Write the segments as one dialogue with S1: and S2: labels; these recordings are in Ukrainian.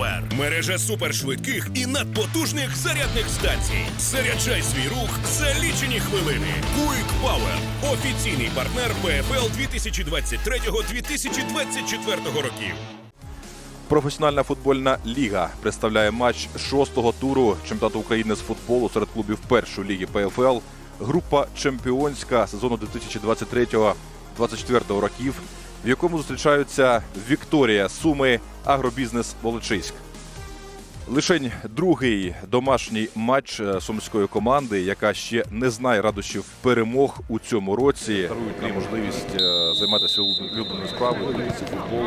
S1: Power. Мережа супершвидких і надпотужних зарядних станцій. Заряджай свій рух за лічені хвилини. Quick Power. Офіційний партнер ПФЛ 2023-2024 років.
S2: Професіональна футбольна ліга представляє матч шостого туру чемпіонату України з футболу серед клубів першої ліги ПФЛ. Група чемпіонська сезону 2023-2024 років, в якому зустрічаються Вікторія Суми, Агробізнес Волочиськ. Лишень другий домашній матч е, сумської команди, яка ще не знає радощів перемог у цьому році. Дарують нам можливість е, займатися улюбленою справою, футбол,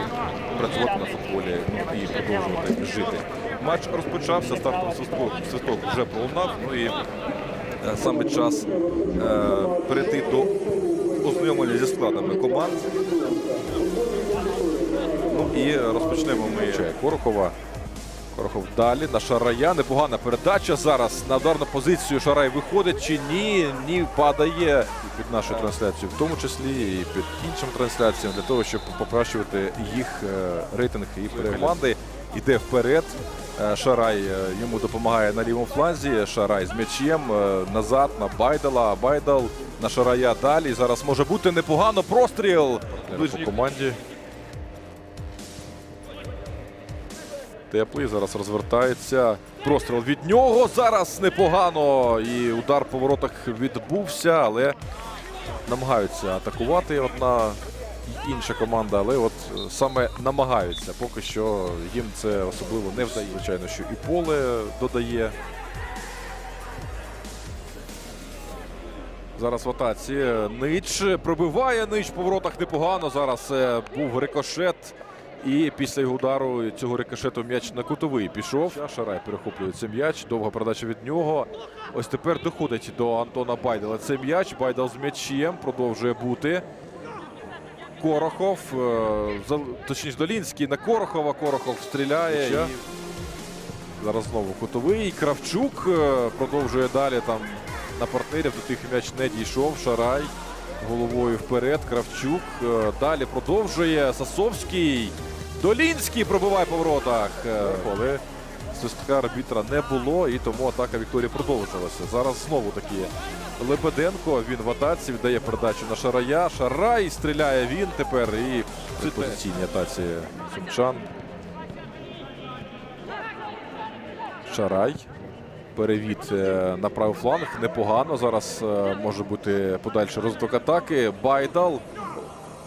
S2: працювати на футболі ну, і продовжувати жити. Матч розпочався, стартовий свисток, свисток вже пролунав. Ну і е, саме час е, перейти до ознайомлення зі складами команд. Ну і розпочнемо ми Корохова. Корохов далі на Шарая. Непогана передача зараз на ударну позицію. Шарай виходить чи ні? Ні, падає І під нашу трансляцію, в тому числі і під іншим трансляціям, для того, щоб покращувати їх е, рейтинг і команди. Йде вперед. Е, Шарай е, йому допомагає на лівому фланзі. Шарай з м'ячем назад на Байдала. Байдал на Шарая далі. Зараз може бути непогано. Простріл по команді. Теплий зараз розвертається. Простріл від нього. Зараз непогано. І удар по воротах відбувся, але намагаються атакувати одна і інша команда. Але от е, саме намагаються. Поки що їм це особливо не вдає. Звичайно, що і поле додає. Зараз в атаці. Нич пробиває Нич по воротах непогано. Зараз е, був рикошет. І після його удару цього рикошету м'яч на кутовий пішов. Шарай перехоплює цей м'яч. Довга передача від нього. Ось тепер доходить до Антона Байдала. Цей м'яч. Байдал з м'ячем продовжує бути. Корохов, е, точніше Долінський на Корохова. Корохов стріляє. І... Зараз знову кутовий. Кравчук е, продовжує далі там на партнерів. До тих м'яч не дійшов. Шарай головою вперед. Кравчук. Е, Далі продовжує Сасовський. Долінський пробиває по воротах. Але свистка арбітра не було, і тому атака Вікторії продовжилася. Зараз знову таки Лебеденко. Він в атаці віддає передачу на Шарая. Шарай стріляє він тепер і в позиційній атаці сумчан. Шарай. Перевід е, на правий фланг. Непогано. Зараз е, може бути подальший розвиток атаки. Байдал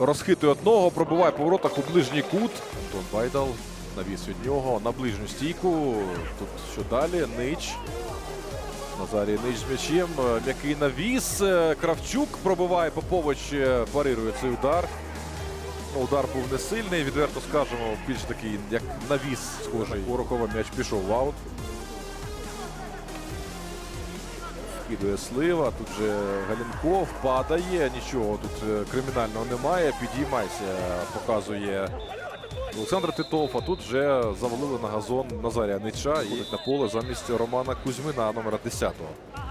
S2: розхитує одного, пробиває по воротах у ближній кут. Антон Байдал навіс від нього на ближню стійку. Тут що далі? Нич. Назарій Нич з м'ячем. Е, М'який навіс. Кравчук пробиває Попович, парирує цей удар. Ну, Удар був не сильний, відверто скажемо, більш такий, як навіс схожий. Корохова м'яч пішов в аут. Скидує слива. Тут же Галінков падає. Нічого тут е, кримінального немає. Підіймайся, показує Олександр Титов. А тут вже завалили на газон Назарія Нича і на поле замість Романа Кузьмина, номера 10-го.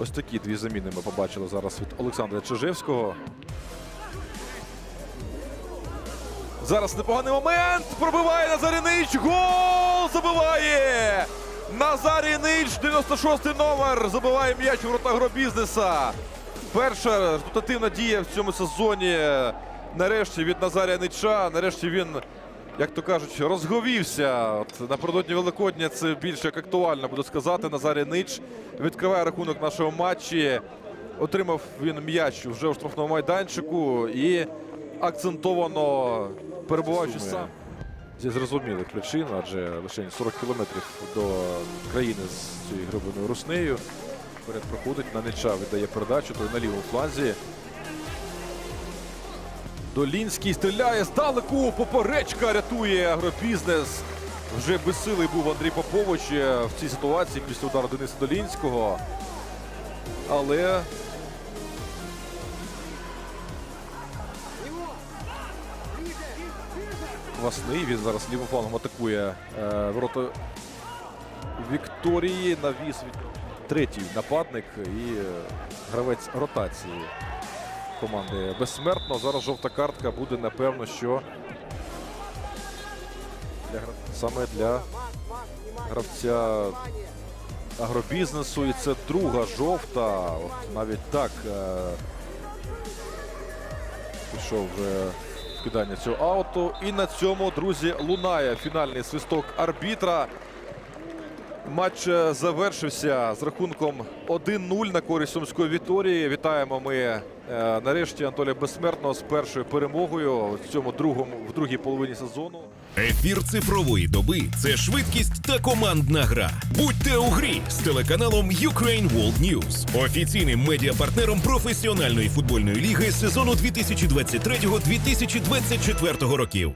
S2: Ось такі дві заміни ми побачили зараз від Олександра Чижевського. Зараз непоганий момент. Пробиває Назарій Нич. Гол! Забиває! Назарій Нич, 96-й номер. Забиває м'яч у ворота агробізнеса. Перша результативна дія в цьому сезоні. Нарешті від Назарія Нича. Нарешті він, як то кажуть, розговівся. От напередодні Великодня це більше як актуально, буду сказати. Назарій Нич відкриває рахунок нашого матчі. Отримав він м'яч вже у штрафному майданчику і акцентовано перебуваючи сам. Зі зрозумілих причин, адже лише 40 кілометрів до країни з цією грибиною руснею. Вперед проходить на Нича, віддає передачу, той на лівому фланзі. Долінський стріляє здалеку. Поперечка рятує агробізнес. Вже безсилий був Андрій Попович е, в цій ситуації після удару Дениса Долінського. Але Квасний. Він зараз лівим флангом атакує е, ворота Вікторії. Навіс третій нападник і е, гравець ротації команди безсмертно. Зараз жовта картка буде напевно, що для саме для гравця агробізнесу. І це друга жовта. От навіть так е, пішов вже вкидання цього ауту. І на цьому, друзі, лунає фінальний свисток арбітра. Матч е, завершився з рахунком 1-0 на користь Сумської Віторії. Вітаємо ми нарешті Анатолія Безсмертного з першою перемогою в цьому другому в другій половині сезону.
S1: Ефір цифрової доби це швидкість та командна гра. Будьте у грі з телеканалом Ukraine World News, офіційним медіапартнером професіональної футбольної ліги сезону 2023-2024 років.